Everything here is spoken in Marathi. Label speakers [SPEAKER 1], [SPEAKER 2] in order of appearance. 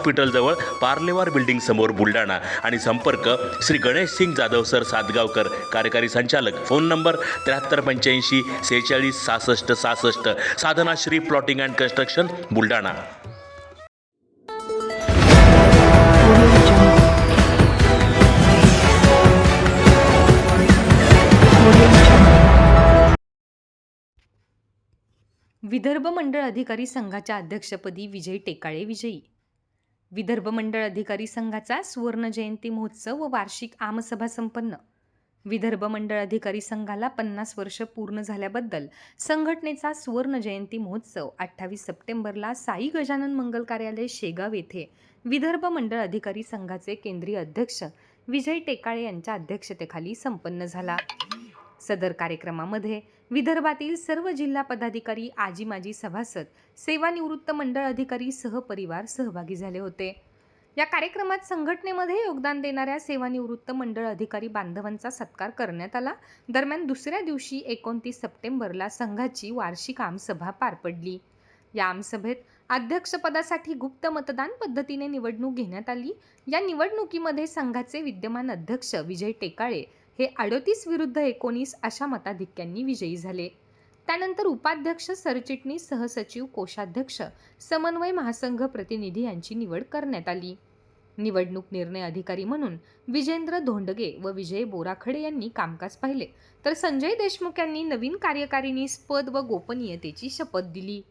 [SPEAKER 1] हॉस्पिटलजवळ पार्लेवार बिल्डिंग समोर बुलढाणा. आणि संपर्क श्री गणेश सिंग जाधव सर सातगावकर कार्यकारी संचालक. फोन नंबर त्र्याहत्तर पंच्याऐंशी सेहेचाळीस सहासष्ट सहासष्ट. Sadhana Shri plotting and construction Buldhana.
[SPEAKER 2] Vidarbha मंडळ अधिकारी संघाच्या अध्यक्षपदी विजय टेकाळे विजयी. विदर्भ मंडळ अधिकारी संघाचा सुवर्ण जयंती महोत्सव व वार्षिक आमसभा संपन्न. विदर्भ मंडळ अधिकारी संघाला पन्नास वर्ष पूर्ण झाल्याबद्दल संघटनेचा सुवर्ण जयंती महोत्सव अठ्ठावीस सप्टेंबरला साई गजानन मंगल कार्यालय शेगाव येथे विदर्भ मंडळ अधिकारी संघाचे केंद्रीय अध्यक्ष विजय टेकाळे यांच्या अध्यक्षतेखाली संपन्न झाला. सदर कार्यक्रमामध्ये विदर्भातील सर्व जिल्हा पदाधिकारी आजी माजी सभासद सेवानिवृत्त मंडळ अधिकारी सहपरिवार सहभागी झाले होते. या कार्यक्रमात संघटनेमध्ये योगदान देणाऱ्या सेवानिवृत्त मंडळ अधिकारी बांधवांचा सत्कार करण्यात आला. दरम्यान दुसऱ्या दिवशी एकोणतीस सप्टेंबरला संघाची वार्षिक आमसभा पार पडली. या आमसभेत अध्यक्षपदासाठी गुप्त मतदान पद्धतीने निवडणूक घेण्यात आली. या निवडणुकीमध्ये संघाचे विद्यमान अध्यक्ष विजय टेकाळे हे अडोतीस विरुद्ध एकोणीस अशा मताधिक्यांनी विजयी झाले. त्यानंतर उपाध्यक्ष सरचिटणीस सहसचिव कोषाध्यक्ष समन्वय महासंघ प्रतिनिधी यांची निवड करण्यात आली. निवडणूक निर्णय अधिकारी म्हणून विजेंद्र धोंडगे व विजय बोराखडे यांनी कामकाज पाहिले. तर संजय देशमुख यांनी नवीन कार्यकारिणीस पद व गोपनीयतेची शपथ दिली.